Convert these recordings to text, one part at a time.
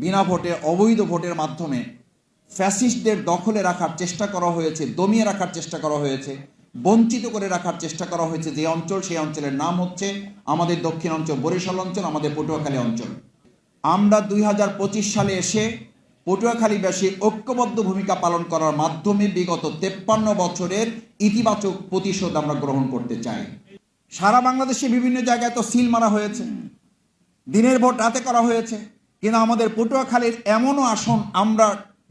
বিনা ভোটে, অবৈধ ভোটের মাধ্যমে ফ্যাসিস্টদের দখলে রাখার চেষ্টা করা হয়েছে, দমিয়ে রাখার চেষ্টা করা হয়েছে, বঞ্চিত করে রাখার চেষ্টা করা হয়েছে যে অঞ্চল, সেই অঞ্চলের নাম হচ্ছে আমাদের দক্ষিণ অঞ্চল, বরিশাল অঞ্চল, আমাদের পটুয়াখালী অঞ্চল। আমরা দুই হাজার পঁচিশ সালে এসে পটুয়াখালীবাসী ঐক্যবদ্ধ ভূমিকা পালন করার মাধ্যমে বিগত তেপ্পান্ন বছরের ইতিবাচক প্রতিশোধ আমরা গ্রহণ করতে চাই। সারা বাংলাদেশে বিভিন্ন জায়গায় তো সিল মারা হয়েছে। দিনের ভোট রাতে করা হয়েছে। কিন্তু আমাদের পটুয়াখালীর এমনও আসন আমরা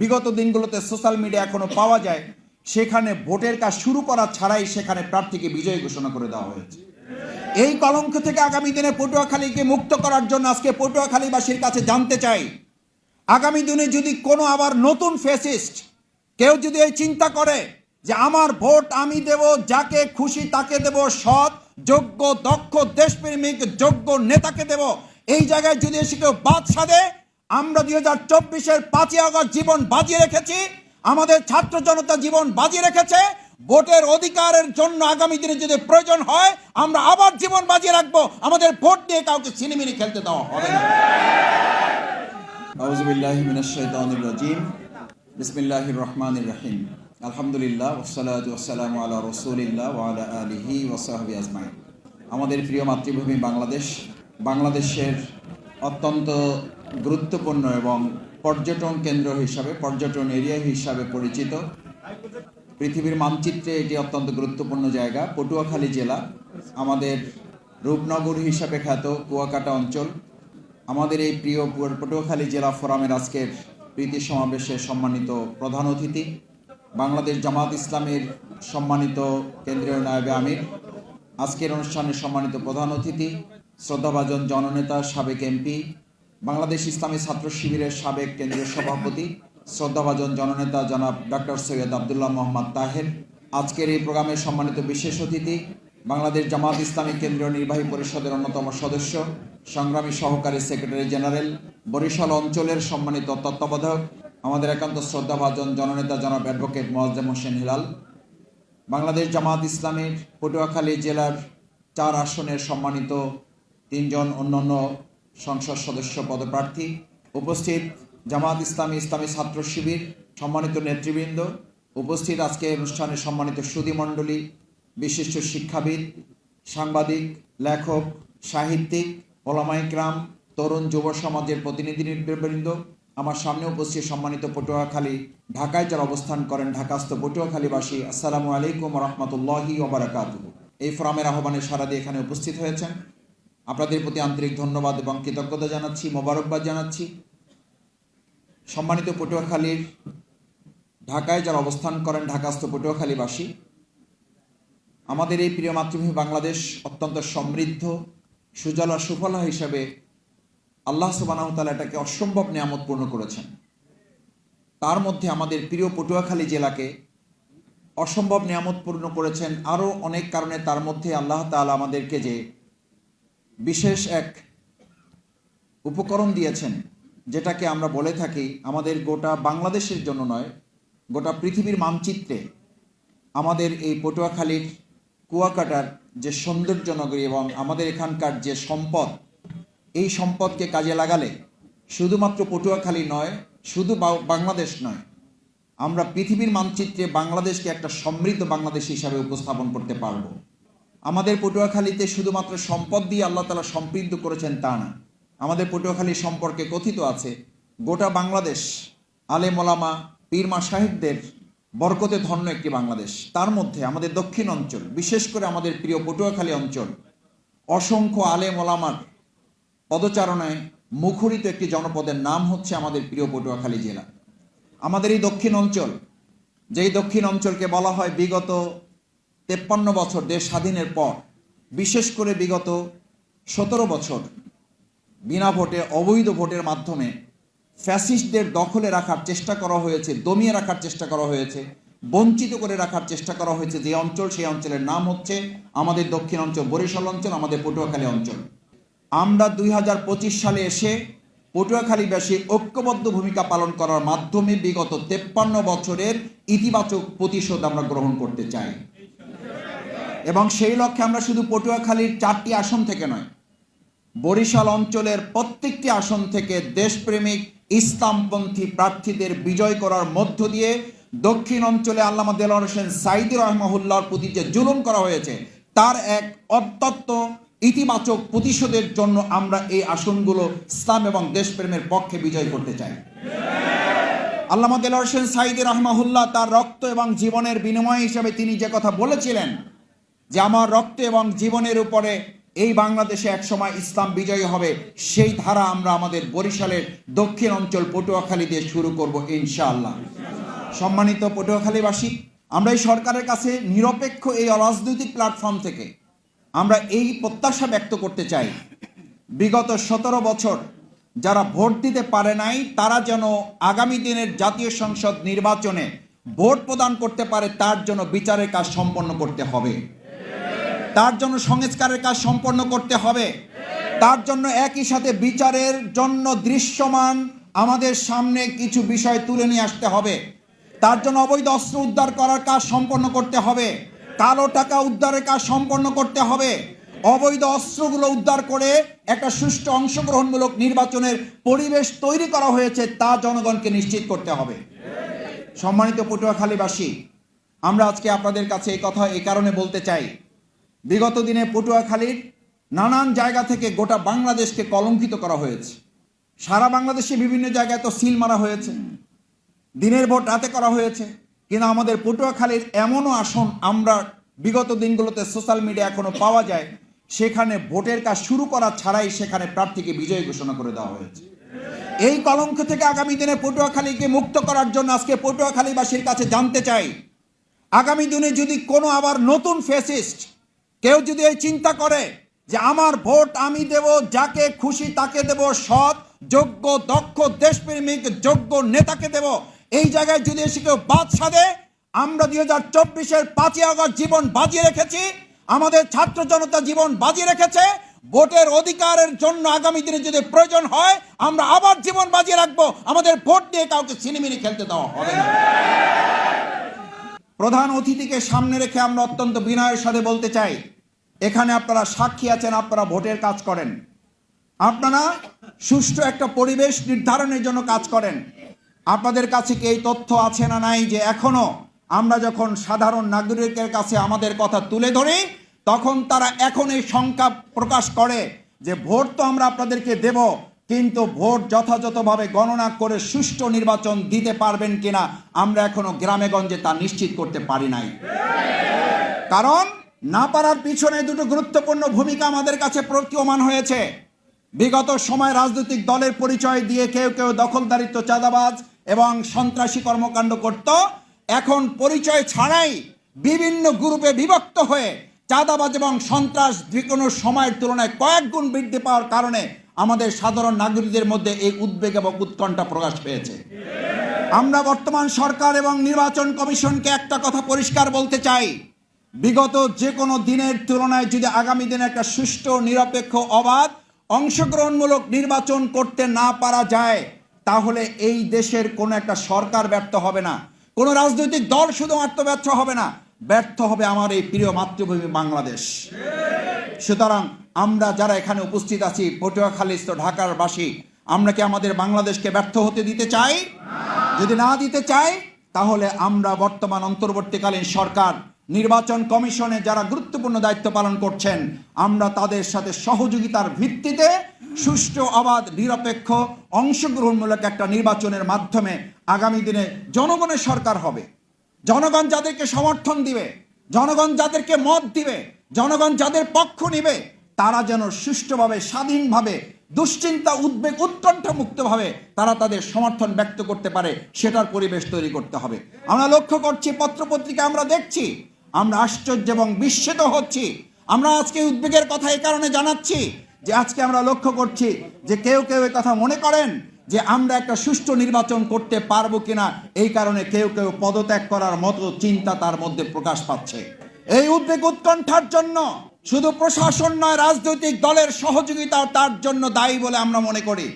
বিগত দিনগুলোতে সোশ্যাল মিডিয়া এখনও পাওয়া যায়, সেখানে ভোটের কাজ শুরু করা ছাড়াই সেখানে প্রার্থীকে বিজয়ী ঘোষণা করে দেওয়া হয়েছে। এই কলঙ্ক থেকে আগামী দিনে পটুয়াখালীকে মুক্ত করার জন্য আজকে পটুয়াখালীবাসীর কাছে জানতে চাই, আগামী দিনে যদি কোনো আবার নতুন ফেসিস্ট কেউ যদি এই চিন্তা করে যে আমার ভোট আমি দেব, যাকে খুশি তাকে দেব, সৎ, যোগ্য, দক্ষ, দেশপ্রেমিক, যোগ্য নেতাকে দেব এই জায়গায় যদি এসে কেউ বাদ সাধে, আমরা দুই হাজার চব্বিশের পাঁচই আগস্ট জীবন বাজিয়ে রেখেছি, আমাদের ছাত্র জনতা জীবন বাজিয়ে রেখেছে, ভোটের অধিকারের জন্য আগামী দিনে যদি প্রয়োজন হয়, আমরা আবার জীবন বাজিয়ে রাখব। আমাদের ভোট দিয়ে কাউকে সিনেমিনি খেলতে দেওয়া হবে না। আউজুবিল্লাহি রাজিম। বিসমিল্লাহির রহমানির রহিম। আলহামদুলিল্লাহ ওয়াসসালাতু ওয়াসসালামু আলা রাসূলিল্লাহ আলা আলিহি আমাদের প্রিয় মাতৃভূমি বাংলাদেশ বাংলাদেশের অত্যন্ত গুরুত্বপূর্ণ এবং পর্যটন কেন্দ্র হিসাবে, পর্যটন এরিয়া হিসাবে পরিচিত। পৃথিবীর মানচিত্রে এটি অত্যন্ত গুরুত্বপূর্ণ জায়গা। পটুয়াখালী জেলা আমাদের রূপনগর হিসাবে খ্যাত কুয়াকাটা অঞ্চল। আমাদের এই প্রিয় পটুয়াখালী জেলা ফোরামের আজকের প্রীতি সমাবেশে সম্মানিত প্রধান অতিথি, বাংলাদেশ জামাত ইসলামের সম্মানিত কেন্দ্রীয় নায়বে আমির, আজকের অনুষ্ঠানে সম্মানিত প্রধান অতিথি শ্রদ্ধাভাজন জননেতা, সাবেক এমপি, বাংলাদেশ ইসলামী ছাত্র শিবিরের সাবেক কেন্দ্রীয় সভাপতি, শ্রদ্ধাভাজন জননেতা জনাব ডক্টর সৈয়দ আবদুল্লাহ মোহাম্মদ তাহের। আজকের এই প্রোগ্রামের সম্মানিত বিশেষ অতিথি, বাংলাদেশ জামাত ইসলামী কেন্দ্রীয় নির্বাহী পরিষদের অন্যতম সদস্য, সংগ্রামী সহকারী সেক্রেটারি জেনারেল, বরিশাল অঞ্চলের সম্মানিত তত্ত্বাবধায়ক, আমাদের একান্ত শ্রদ্ধাভাজন জননেতা জনাব অ্যাডভোকেট মোয়াজ্জেম হোসেন হিলাল। বাংলাদেশ জামাত ইসলামের পটুয়াখালী জেলার চার আসনের সম্মানিত তিনজন অন্যান্য সংসদ সদস্য পদপ্রার্থী উপস্থিত, জামাত ইসলামী ইসলামী ছাত্র শিবির সম্মানিত নেতৃবৃন্দ, উপস্থিত আজকে অনুষ্ঠানে সম্মানিত সুদীমণ্ডলী বিশিষ্ট শিক্ষাবিদ, সাংবাদিক, লেখক, সাহিত্যিক ওলামাইকরাম তরুণ যুব সমাজের প্রতিনিধিবৃন্দ আমার সামনে উপস্থিত সম্মানিত পটুয়াখালী ঢাকায় যারা অবস্থান করেন ঢাকাস্থ পটুয়াখালীবাসী, আসসালামু আলাইকুম রহমতুল্লাহি ওবরাকাত এই ফোরামের আহ্বানে সারা দিয়ে এখানে উপস্থিত হয়েছেন। আপনাদের প্রতি আন্তরিক ধন্যবাদ এবং কৃতজ্ঞতা জানাচ্ছি, মোবারকবাদ জানাচ্ছি। সম্মানিত পটুয়াখালীর ঢাকায় যারা অবস্থান করেন, ঢাকাস্থ পটুয়াখালীবাসী, আমাদের এই প্রিয় মাতৃভূমি বাংলাদেশ অত্যন্ত সমৃদ্ধ, সুজলা, সুফলা হিসাবে আল্লাহ সুবানাহতালা এটাকে অসম্ভব নিয়ামত পূর্ণ করেছেন। তার মধ্যে আমাদের প্রিয় পটুয়াখালী জেলাকে অসম্ভব নিয়ামত পূর্ণ করেছেন। আরও অনেক কারণে তার মধ্যে আল্লাহ তাআলা আমাদেরকে যে বিশেষ এক উপকরণ দিয়েছেন, যেটাকে আমরা বলে থাকি আমাদের গোটা বাংলাদেশের জন্য নয়, গোটা পৃথিবীর মানচিত্রে আমাদের এই পটুয়াখালীর কুয়াকাটার যে সৌন্দর্য নগরী এবং আমাদের এখানকার যে সম্পদ, এই সম্পদকে কাজে লাগালে শুধুমাত্র পটুয়াখালী নয়, শুধু বাংলাদেশ নয়, আমরা পৃথিবীর মানচিত্রে বাংলাদেশকে একটা সমৃদ্ধ বাংলাদেশ হিসাবে উপস্থাপন করতে পারব। আমাদের পটুয়াখালীতে শুধুমাত্র সম্পদ দিয়ে আল্লাহ তালা সমৃদ্ধ করেছেন তা না। আমাদের পটুয়াখালী সম্পর্কে কথিত আছে, গোটা বাংলাদেশ আলে মোলামা পীরমা সাহেবদের বরকতে ধন্য একটি বাংলাদেশ। তার মধ্যে আমাদের দক্ষিণ অঞ্চল, বিশেষ করে আমাদের প্রিয় পটুয়াখালী অঞ্চল, অসংখ্য আলে মোলামার পদচারণায় মুখরিত একটি জনপদের নাম হচ্ছে আমাদের প্রিয় পটুয়াখালী জেলা। আমাদের এই দক্ষিণ অঞ্চল, যেই দক্ষিণ অঞ্চলকে বলা হয় বিগত তেপ্পান্ন বছর দেশ স্বাধীনের পর, বিশেষ করে বিগত সতেরো বছর, বিনা ভোটে, অবৈধ ভোটের মাধ্যমে ফ্যাসিস্টদের দখলে রাখার চেষ্টা করা হয়েছে, দমিয়ে রাখার চেষ্টা করা হয়েছে, বঞ্চিত করে রাখার চেষ্টা করা হয়েছে যে অঞ্চল, সেই অঞ্চলের নাম হচ্ছে আমাদের দক্ষিণ অঞ্চল, বরিশাল অঞ্চল, আমাদের পটুয়াখালী অঞ্চল। আমরা দুই হাজার পঁচিশ সালে এসে পটুয়াখালীবাসী ঐক্যবদ্ধ ভূমিকা পালন করার মাধ্যমে বিগত তেপ্পান্ন বছরের ইতিবাচক প্রতিশোধ আমরা গ্রহণ করতে চাই। এবং সেই লক্ষ্যে আমরা শুধু পটুয়াখালীর চারটি আসন থেকে নয়, বরিশাল অঞ্চলের প্রত্যেকটি আসন থেকে দেশপ্রেমিক ইসলামপন্থী প্রার্থীদের বিজয় করার মধ্য দিয়ে দক্ষিণ অঞ্চলে আল্লামা দেলোয়ার হোসেন সাইদি রহমাহুল্লাহর প্রতি যে জুলুম করা হয়েছে, তার এক অত্যন্ত ইতিবাচক প্রতিশোধের জন্য আমরা এই আসনগুলো ইসলাম এবং দেশপ্রেমের পক্ষে বিজয় করতে চাই। আল্লামা দেলোয়ার হোসেন সাইদি রহমাহুল্লাহ তার রক্ত এবং জীবনের বিনিময় হিসেবে তিনি যে কথা বলেছিলেন যে আমার রক্ত এবং জীবনের উপরে এই বাংলাদেশে একসময় ইসলাম বিজয়ী হবে, সেই ধারা আমরা আমাদের বরিশালের দক্ষিণ অঞ্চল পটুয়াখালী দিয়ে শুরু করব ইনশাআল্লাহ। সম্মানিত পটুয়াখালীবাসী, আমরা এই সরকারের কাছে নিরপেক্ষ এই অরাজনৈতিক প্ল্যাটফর্ম থেকে আমরা এই প্রত্যাশা ব্যক্ত করতে চাই। বিগত সতেরো বছর যারা ভোট দিতে পারে নাই, তারা যেন আগামী দিনের জাতীয় সংসদ নির্বাচনে ভোট প্রদান করতে পারে, তার জন্য বিচারের কাজ সম্পন্ন করতে হবে। তার জন্য সংস্কারের কাজ সম্পন্ন করতে হবে। তার জন্য একই সাথে বিচারের জন্য দৃশ্যমান আমাদের সামনে কিছু বিষয় তুলে নিয়ে আসতে হবে। তার জন্য অবৈধ অস্ত্র উদ্ধার করার কাজ সম্পন্ন করতে হবে। কালো টাকা উদ্ধারের কাজ সম্পন্ন করতে হবে। অবৈধ অস্ত্রগুলো উদ্ধার করে একটা সুষ্ঠু অংশগ্রহণমূলক নির্বাচনের পরিবেশ তৈরি করা হয়েছে, তা জনগণকে নিশ্চিত করতে হবে। সম্মানিত পটুয়াখালীবাসী, আমরা আজকে আপনাদের কাছে এই কথা এই কারণে বলতে চাই বিগত দিনে পটুয়াখালীর নানান জায়গা থেকে গোটা বাংলাদেশকে কলঙ্কিত করা হয়েছে। সারা বাংলাদেশে বিভিন্ন জায়গায় তো সিল মারা হয়েছে। দিনের ভোট রাতে করা হয়েছে। কিন্তু আমাদের পটুয়াখালীর এমনও আসন আমরা বিগত দিনগুলোতে সোশ্যাল মিডিয়া এখনও পাওয়া যায়, সেখানে ভোটের কাজ শুরু করা ছাড়াই সেখানে প্রার্থীকে বিজয়ী ঘোষণা করে দেওয়া হয়েছে। এই কলঙ্ক থেকে আগামী দিনে পটুয়াখালীকে মুক্ত করার জন্য আজকে পটুয়াখালীবাসীর কাছে জানতে চাই, আগামী দিনে যদি কোনো আবার নতুন ফেসিস্ট কেউ যদি এই চিন্তা করে যে আমার ভোট আমি দেব, যাকে খুশি তাকে দেব, সৎ, যোগ্য, দক্ষ, দেশপ্রেমিক, যোগ্য নেতাকে দেব, এই জায়গায় যদি এসে কেউ বাদ সাধে, আমরা দুই হাজার চব্বিশের পাঁচই আগস্ট জীবন বাজিয়ে রেখেছি, আমাদের ছাত্র জনতা জীবন বাজিয়ে রেখেছে, ভোটের অধিকারের জন্য আগামী দিনে যদি প্রয়োজন হয়, আমরা আবার জীবন বাজিয়ে রাখব, আমাদের ভোট দিয়ে কাউকে সিনেমিনি খেলতে দেওয়া হবে না। প্রধান অতিথিকে সামনে রেখে আমরা অত্যন্ত বিনয়ের সাথে বলতে চাই এখানে আপনারা সাক্ষী আছেন, আপনারা ভোটের কাজ করেন। আপনারা সুষ্ঠু একটা পরিবেশ নির্ধারণের জন্য কাজ করেন। আপনাদের কাছে কি এই তথ্য আছে না নাই যে এখনও আমরা যখন সাধারণ নাগরিকের কাছে আমাদের কথা তুলে ধরি, তখন তারা এখন এই শঙ্কা প্রকাশ করে যে ভোট তো আমরা আপনাদেরকে দেব, কিন্তু ভোট যথাযথভাবে গণনা করে সুষ্ঠু নির্বাচন দিতে পারবেন কিনা আমরা এখনও গ্রামে গঞ্জে তা নিশ্চিত করতে পারি নাই। কারণ না পারার পিছনে দুটো গুরুত্বপূর্ণ ভূমিকা আমাদের কাছে প্রতীয়মান হয়েছে। বিগত সময় রাজনৈতিক দলের পরিচয় দিয়ে কেউ কেউ দখলদারিত্ব চাঁদাবাজ এবং সন্ত্রাসী কর্মকাণ্ড করত। এখন পরিচয় ছাড়াই বিভিন্ন গ্রুপে বিভক্ত হয়ে চাঁদাবাজ এবং সন্ত্রাস যে কোনো সময়ের তুলনায় কয়েক গুণ বৃদ্ধি পাওয়ার কারণে আমাদের সাধারণ নাগরিকদের মধ্যে এই উদ্বেগ এবং উৎকণ্ঠা প্রকাশ পেয়েছে। আমরা বর্তমান সরকার এবং নির্বাচন কমিশনকে একটা কথা পরিষ্কার বলতে চাই। বিগত যে কোনো দিনের তুলনায় যদি আগামী দিনে একটা সুষ্ঠু, নিরপেক্ষ, অবাধ, অংশগ্রহণমূলক নির্বাচন করতে না পারা যায়, তাহলে এই দেশের কোনো একটা সরকার ব্যর্থ হবে না। কোনো রাজনৈতিক দল শুধুমাত্র ব্যর্থ হবে না, ব্যর্থ হবে আমার এই প্রিয় মাতৃভূমি বাংলাদেশ। সুতরাং আমরা যারা এখানে উপস্থিত আছি পটুয়াখালীস্থ ঢাকার বাসী, আমরা কি আমাদের বাংলাদেশকে ব্যর্থ হতে দিতে চাই? যদি না দিতে চাই, তাহলে আমরা বর্তমান অন্তর্বর্তীকালীন সরকার নির্বাচন কমিশনে যারা গুরুত্বপূর্ণ দায়িত্ব পালন করছেন, আমরা তাদের সাথে সহযোগিতার ভিত্তিতে সুষ্ঠু, অবাধ, নিরপেক্ষ, অংশগ্রহণমূলক একটা নির্বাচনের মাধ্যমে আগামী দিনে জনগণের সরকার হবে। জনগণ যাদেরকে সমর্থন দিবে, জনগণ যাদেরকে মত দিবে, জনগণ যাদের পক্ষ নিবে, তারা যেন সুষ্ঠুভাবে, স্বাধীনভাবে, দুশ্চিন্তা, উদ্বেগ উৎকণ্ঠা মুক্তভাবে তারা তাদের সমর্থন ব্যক্ত করতে পারে, সেটার পরিবেশ তৈরি করতে হবে। আমরা লক্ষ্য করছি পত্রপত্রিকা আমরা দেখছি আমরা আশ্চর্য এবং বিস্মিত হচ্ছি। আমরা আজকে উদ্বেগের কথা এই কারণে জানাচ্ছি যে আজকে আমরা লক্ষ্য করছি যে কেউ কেউ কথা মনে করেন যে আমরা একটা সুষ্ঠু নির্বাচন করতে পারব কিনা, এই কারণে কেউ কেউ পদত্যাগ করার মতো চিন্তা তার মধ্যে প্রকাশ পাচ্ছে। এই উদ্বেগ উৎকণ্ঠার জন্য শুধু প্রশাসন নয়, রাজনৈতিক দলের সহযোগিতা তার জন্য দায়ী বলে আমরা মনে করি।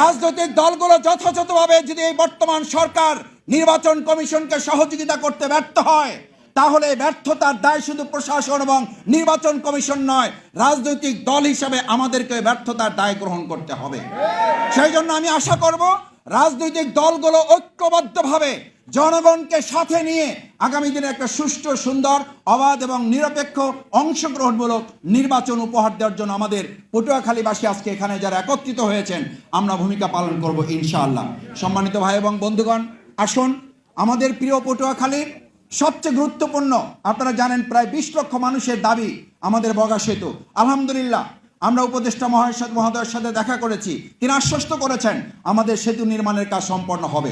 রাজনৈতিক দলগুলো যথাযথভাবে যদি এই বর্তমান সরকার নির্বাচন কমিশনকে সহযোগিতা করতে ব্যর্থ হয় তাহলে ব্যর্থতার দায় শুধু প্রশাসন এবং নির্বাচন কমিশন নয়, রাজনৈতিক দল হিসাবে আমাদেরকে ব্যর্থতার দায় গ্রহণ করতে হবে। সেই জন্য আমি আশা করব রাজনৈতিক দলগুলো ঐক্যবদ্ধভাবে জনগণকে সাথে নিয়ে আগামী দিনে একটা সুষ্ঠু, সুন্দর, অবাধ এবং নিরপেক্ষ অংশগ্রহণমূলক নির্বাচন উপহার দেওয়ার জন্য আমাদের পটুয়াখালীবাসী আজকে এখানে যারা একত্রিত হয়েছেন, আমরা ভূমিকা পালন করব ইনশাআল্লাহ। সম্মানিত ভাই এবং বন্ধুগণ, আসুন আমাদের প্রিয় পটুয়াখালীর সবচেয়ে গুরুত্বপূর্ণ, আপনারা জানেন প্রায় বিশ লক্ষ মানুষের দাবি আমাদের বগা সেতু। আলহামদুলিল্লাহ, আমরা উপদেষ্টা মহাশয় মহোদয়ের সাথে দেখা করেছি। তিনি আশ্বস্ত করেছেন আমাদের সেতু নির্মাণের কাজ সম্পন্ন হবে।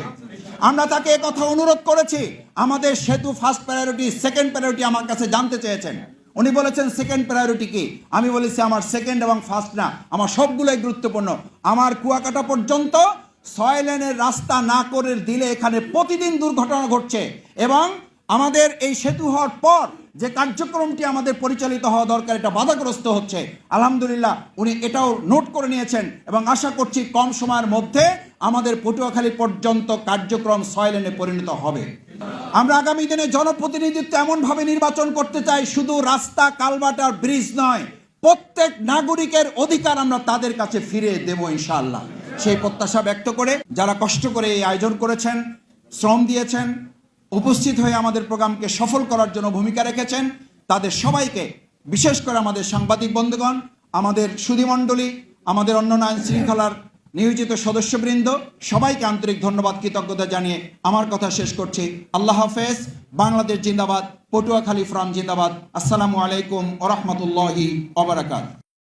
আমরা তাকে কথা অনুরোধ করেছি, আমাদের সেতু ফার্স্ট প্রায়োরিটি সেকেন্ড প্রায়োরিটি আমার কাছে জানতে চেয়েছেন। উনি বলেছেন সেকেন্ড প্রায়োরিটি কি? আমি বলেছি, আমার সেকেন্ড এবং ফার্স্ট না, আমার সবগুলোই গুরুত্বপূর্ণ। আমার কুয়াকাটা পর্যন্ত ছয় লেনের রাস্তা না করে দিলে এখানে প্রতিদিন দুর্ঘটনা ঘটছে এবং আমাদের এই সেতু হওয়ার পর যে কার্যক্রমটি আমাদের পরিচালিত হওয়া দরকার, এটা বাধাগ্রস্ত হচ্ছে। আলহামদুলিল্লাহ, উনি এটাও নোট করে নিয়েছেন এবং আশা করছি কম সময়ের মধ্যে আমাদের পটুয়াখালী পর্যন্ত কার্যক্রম সয়লেনে পরিণত হবে। আমরা আগামী দিনে জনপ্রতিনিধিত্ব এমনভাবে নির্বাচন করতে চাই, শুধু রাস্তা কালভার্ট আর ব্রিজ নয়, প্রত্যেক নাগরিকের অধিকার আমরা তাদের কাছে ফিরে দেব ইনশাআল্লাহ। সেই প্রত্যাশা ব্যক্ত করে যারা কষ্ট করে এই আয়োজন করেছেন, শ্রম দিয়েছেন উপস্থিত হয়ে আমাদের প্রোগ্রামকে সফল করার জন্য ভূমিকা রেখেছেন। তাদের সবাইকে, বিশেষ করে আমাদের সাংবাদিক বন্ধুগণ, আমাদের সুধীমণ্ডলী আমাদের অন্য আইন শৃঙ্খলার নিয়োজিত সদস্যবৃন্দ, সবাইকে আন্তরিক ধন্যবাদ, কৃতজ্ঞতা জানিয়ে আমার কথা শেষ করছি। আল্লাহ হাফেজ। বাংলাদেশ জিন্দাবাদ, পটুয়াখালী ফ্রাম জিন্দাবাদ। আসসালামু আলাইকুম ওরহমতুল্লাহি অবরাকাত